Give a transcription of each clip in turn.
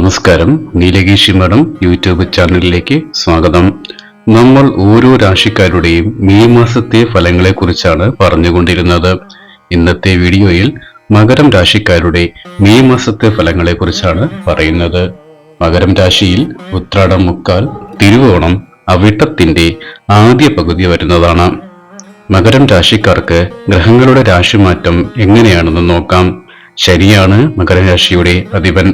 നമസ്കാരം. നീലകേശി മഠം യൂട്യൂബ് ചാനലിലേക്ക് സ്വാഗതം. നമ്മൾ ഓരോ രാശിക്കാരുടെയും മെയ് മാസത്തെ ഫലങ്ങളെ കുറിച്ചാണ് പറഞ്ഞുകൊണ്ടിരുന്നത്. ഇന്നത്തെ വീഡിയോയിൽ മകരം രാശിക്കാരുടെ മെയ് മാസത്തെ ഫലങ്ങളെ കുറിച്ചാണ് പറയുന്നത്. മകരം രാശിയിൽ ഉത്രാടം മുക്കാൽ തിരുവോണം അവിട്ടത്തിന്റെ ആദ്യ പകുതി വരുന്നതാണ്. മകരം രാശിക്കാർക്ക് ഗ്രഹങ്ങളുടെ രാശിമാറ്റം എങ്ങനെയാണെന്ന് നോക്കാം. ശനിയാണ് മകരരാശിയുടെ അധിപൻ.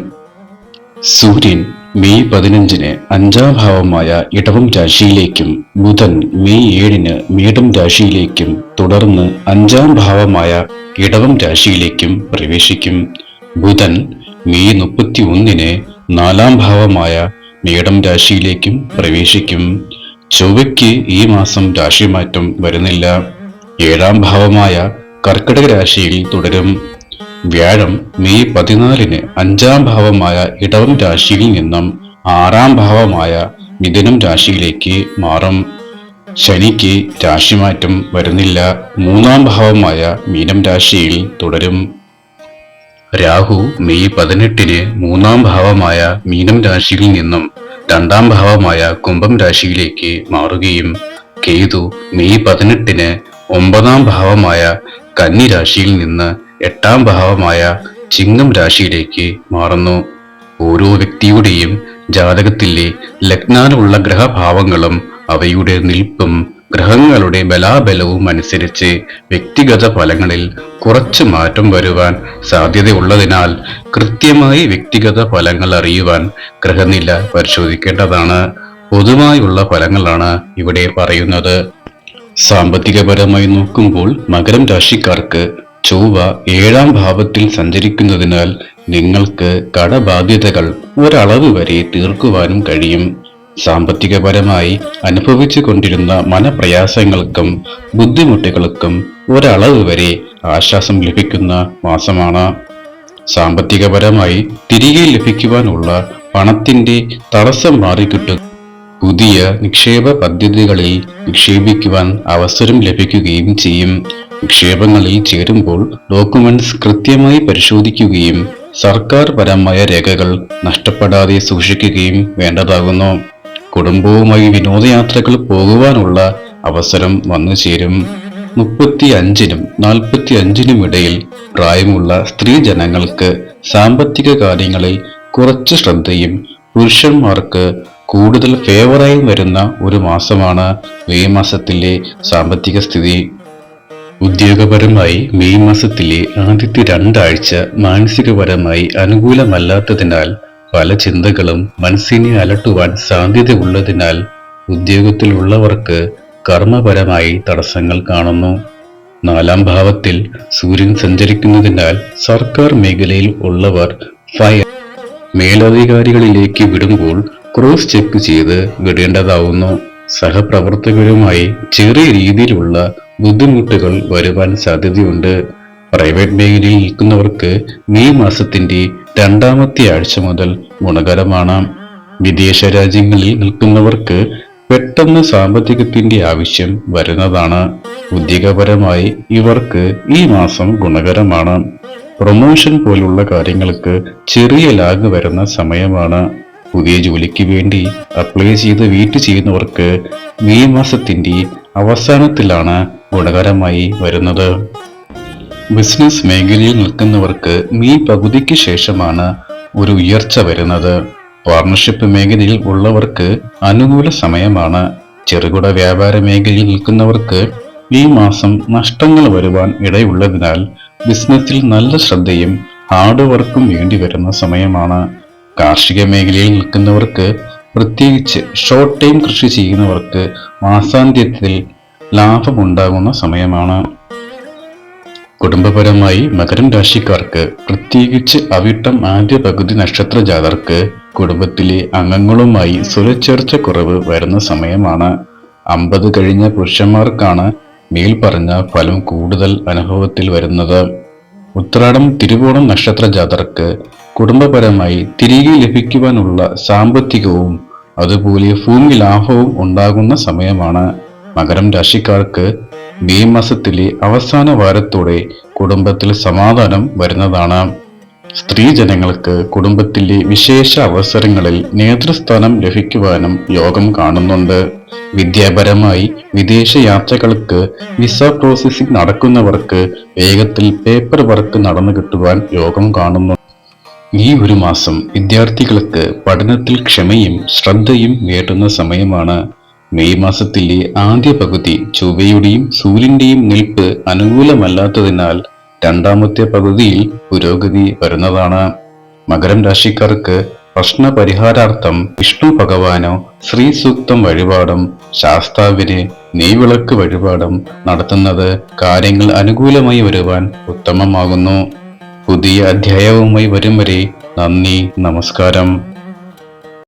സൂര്യൻ മെയ് പതിനഞ്ചിന് അഞ്ചാം ഭാവമായ ഇടവം രാശിയിലേക്കും ബുധൻ മെയ് ഏഴിന് മേടം രാശിയിലേക്കും തുടർന്ന് അഞ്ചാം ഭാവമായ ഇടവം രാശിയിലേക്കും പ്രവേശിക്കും. ബുധൻ മെയ് മുപ്പത്തി ഒന്നിന് നാലാം ഭാവമായ മേടം രാശിയിലേക്കും പ്രവേശിക്കും. ചൊവ്വയ്ക്ക് ഈ മാസം രാശിമാറ്റം വരുന്നില്ല. ഏഴാം ഭാവമായ കർക്കിടക രാശിയിൽ തുടരും. വ്യാഴം മെയ് പതിനാലിന് അഞ്ചാം ഭാവമായ ഇടവം രാശിയിൽ നിന്നും ആറാം ഭാവമായ മിഥുനം രാശിയിലേക്ക് മാറും. ശനിക്ക് രാശിമാറ്റം വരുന്നില്ല. മൂന്നാം ഭാവമായ മീനം രാശിയിൽ തുടരും. രാഹു മെയ് പതിനെട്ടിന് മൂന്നാം ഭാവമായ മീനം രാശിയിൽ നിന്നും രണ്ടാം ഭാവമായ കുംഭം രാശിയിലേക്ക് മാറുകയും കേതു മെയ് പതിനെട്ടിന് ഒമ്പതാം ഭാവമായ കന്നി രാശിയിൽ നിന്ന് എട്ടാം ഭാവമായ ചിങ്ങം രാശിയിലേക്ക് മാറുന്നു. ഓരോ വ്യക്തിയുടെയും ജാതകത്തിലെ ലഗ്നാനുള്ള ഗ്രഹഭാവങ്ങളും അവയുടെ നിൽപ്പും ഗ്രഹങ്ങളുടെ ബലാബലവും അനുസരിച്ച് വ്യക്തിഗത ഫലങ്ങളിൽ കുറച്ച് മാറ്റം വരുവാൻ സാധ്യതയുള്ളതിനാൽ കൃത്യമായി വ്യക്തിഗത ഫലങ്ങൾ അറിയുവാൻ ഗ്രഹനില പരിശോധിക്കേണ്ടതാണ്. പൊതുവായുള്ള ഫലങ്ങളാണ് ഇവിടെ പറയുന്നത്. സാമ്പത്തികപരമായി നോക്കുമ്പോൾ മകരം രാശിക്കാർക്ക് ചൊവ്വ ഏഴാം ഭാവത്തിൽ സഞ്ചരിക്കുന്നതിനാൽ നിങ്ങൾക്ക് കടബാധ്യതകൾ ഒരളവ് വരെ തീർക്കുവാനും കഴിയും. സാമ്പത്തികപരമായി അനുഭവിച്ചു കൊണ്ടിരുന്ന മനപ്രയാസങ്ങൾക്കും ബുദ്ധിമുട്ടുകൾക്കും ഒരളവ് വരെ ആശ്വാസം ലഭിക്കുന്ന മാസമാണ്. സാമ്പത്തികപരമായി തിരികെ ലഭിക്കുവാനുള്ള പണത്തിന്റെ തടസ്സം മാറിക്കിട്ടും പുതിയ നിക്ഷേപ പദ്ധതികളിൽ നിക്ഷേപിക്കുവാൻ അവസരം ലഭിക്കുകയും ചെയ്യും. നിക്ഷേപങ്ങളിൽ ചേരുമ്പോൾ ഡോക്യുമെന്റ്സ് കൃത്യമായി പരിശോധിക്കുകയും സർക്കാർ പരമായ രേഖകൾ നഷ്ടപ്പെടാതെ സൂക്ഷിക്കുകയും വേണ്ടതാകുന്നു. കുടുംബവുമായി വിനോദയാത്രകൾ പോകുവാനുള്ള അവസരം വന്നു ചേരും. മുപ്പത്തി അഞ്ചിനും നാൽപ്പത്തി അഞ്ചിനും ഇടയിൽ പ്രായമുള്ള സ്ത്രീ ജനങ്ങൾക്ക് സാമ്പത്തിക കാര്യങ്ങളിൽ കുറച്ച് ശ്രദ്ധയും പുരുഷന്മാർക്ക് കൂടുതൽ ഫേവറായി വരുന്ന ഒരു മാസമാണ് മെയ് മാസത്തിലെ സാമ്പത്തിക സ്ഥിതി. ഉദ്യോഗപരമായി മെയ് മാസത്തിലെ ആദ്യത്തെ രണ്ടാഴ്ച മാനസികപരമായി അനുകൂലമല്ലാത്തതിനാൽ പല ചിന്തകളും മനസ്സിനെ അലട്ടുവാൻ സാധ്യതയുള്ളതിനാൽ ഉദ്യോഗത്തിലുള്ളവർക്ക് കർമ്മപരമായി തടസ്സങ്ങൾ കാണുന്നു. നാലാം ഭാവത്തിൽ സൂര്യൻ സഞ്ചരിക്കുന്നതിനാൽ സർക്കാർ മേഖലയിൽ ഉള്ളവർ ഫയർ മേലധികാരികളിലേക്ക് വിടുമ്പോൾ ക്രോസ് ചെക്ക് ചെയ്ത് വിടേണ്ടതാവുന്നു. സഹപ്രവർത്തകരുമായി ചെറിയ രീതിയിലുള്ള ബുദ്ധിമുട്ടുകൾ വരുവാൻ സാധ്യതയുണ്ട്. പ്രൈവറ്റ് മേഖലയിൽ നിൽക്കുന്നവർക്ക് മെയ് മാസത്തിന്റെ രണ്ടാമത്തെ ആഴ്ച മുതൽ ഗുണകരമാണ്. വിദേശ രാജ്യങ്ങളിൽ നിൽക്കുന്നവർക്ക് പെട്ടെന്ന് സാമ്പത്തികത്തിന്റെ ആവശ്യം വരുന്നതാണ്. ഉദ്യോഗപരമായി ഇവർക്ക് ഈ മാസം ഗുണകരമാണ്. പ്രൊമോഷൻ പോലുള്ള കാര്യങ്ങൾക്ക് ചെറിയ ലാഗ് വരുന്ന സമയമാണ്. പുതിയ ജോലിക്ക് വേണ്ടി അപ്ലൈ ചെയ്ത് വെയിറ്റ് ചെയ്യുന്നവർക്ക് മെയ് മാസത്തിന്റെ അവസാനത്തിലാണ് ഗുണകരമായി വരുന്നത്. ബിസിനസ് മേഖലയിൽ നിൽക്കുന്നവർക്ക് മെയ് പകുതിക്ക് ശേഷമാണ് ഒരു ഉയർച്ച വരുന്നത്. പാർട്ണർഷിപ്പ് മേഖലയിൽ ഉള്ളവർക്ക് അനുകൂല സമയമാണ്. ചെറുകിട വ്യാപാര മേഖലയിൽ നിൽക്കുന്നവർക്ക് ഈ മാസം നഷ്ടങ്ങൾ വരുവാൻ ഇടയുള്ളതിനാൽ ബിസിനസ്സിൽ നല്ല ശ്രദ്ധയും ഹാർഡ് വർക്കും വേണ്ടി വരുന്ന സമയമാണ്. കാർഷിക മേഖലയിൽ നിൽക്കുന്നവർക്ക് പ്രത്യേകിച്ച് ഷോർട്ട് ടൈം കൃഷി ചെയ്യുന്നവർക്ക് മാസാന്ത്യത്തിൽ ലാഭമുണ്ടാകുന്ന സമയമാണ്. കുടുംബപരമായി മകരം രാശിക്കാർക്ക് പ്രത്യേകിച്ച് അവിട്ടം ആദ്യ പകുതി നക്ഷത്ര ജാതർക്ക് കുടുംബത്തിലെ അംഗങ്ങളുമായി സുരച്ചേർച്ച കുറവ് വരുന്ന സമയമാണ്. അമ്പത് കഴിഞ്ഞ പുരുഷന്മാർക്കാണ് മേൽ പറഞ്ഞ ഫലം കൂടുതൽ അനുഭവത്തിൽ വരുന്നത്. ഉത്രാടം തിരുവോണം നക്ഷത്ര ജാതർക്ക് കുടുംബപരമായി തിരികെ ലഭിക്കുവാനുള്ള സാമ്പത്തികവും അതുപോലെ ഭൂമി ലാഭവും ഉണ്ടാകുന്ന സമയമാണ് മകരം രാശിക്കാർക്ക് മെയ് മാസത്തിലെ അവസാന വാരത്തോടെ കുടുംബത്തിൽ സമാധാനം വരുന്നതാണ്. സ്ത്രീജനങ്ങൾക്ക് കുടുംബത്തിലെ വിശേഷ അവസരങ്ങളിൽ നേതൃസ്ഥാനം ലഭിക്കുവാനും യോഗം കാണുന്നുണ്ട്. വിദ്യാപരമായി വിദേശ യാത്രകൾക്ക് വിസ പ്രോസസ്സിംഗ് നടക്കുന്നവർക്ക് വേഗത്തിൽ പേപ്പർ വർക്ക് നടന്നു കിട്ടുവാൻ യോഗം കാണുന്നു. ഈ ഒരു മാസം വിദ്യാർത്ഥികൾക്ക് പഠനത്തിൽ ക്ഷമയും ശ്രദ്ധയും വേണ്ടുന്ന സമയമാണ്. മെയ് മാസത്തിലെ ആദ്യ പകുതി ചൊവ്വയുടെയും സൂര്യന്റെയും നിൽപ്പ് അനുകൂലമല്ലാത്തതിനാൽ രണ്ടാമത്തെ പകുതിയിൽ പുരോഗതി വരുന്നതാണ്. മകരം രാശിക്കാർക്ക് പ്രശ്ന പരിഹാരാർത്ഥം വിഷ്ണു ഭഗവാനോ ശ്രീ സൂക്തം വഴിപാടും ശാസ്താവിന് നെയ്വിളക്ക് വഴിപാടും നടത്തുന്നത് കാര്യങ്ങൾ അനുകൂലമായി വരുവാൻ ഉത്തമമാകുന്നു. പുതിയ അധ്യായവുമായി വരും വരെ നന്ദി നമസ്കാരം.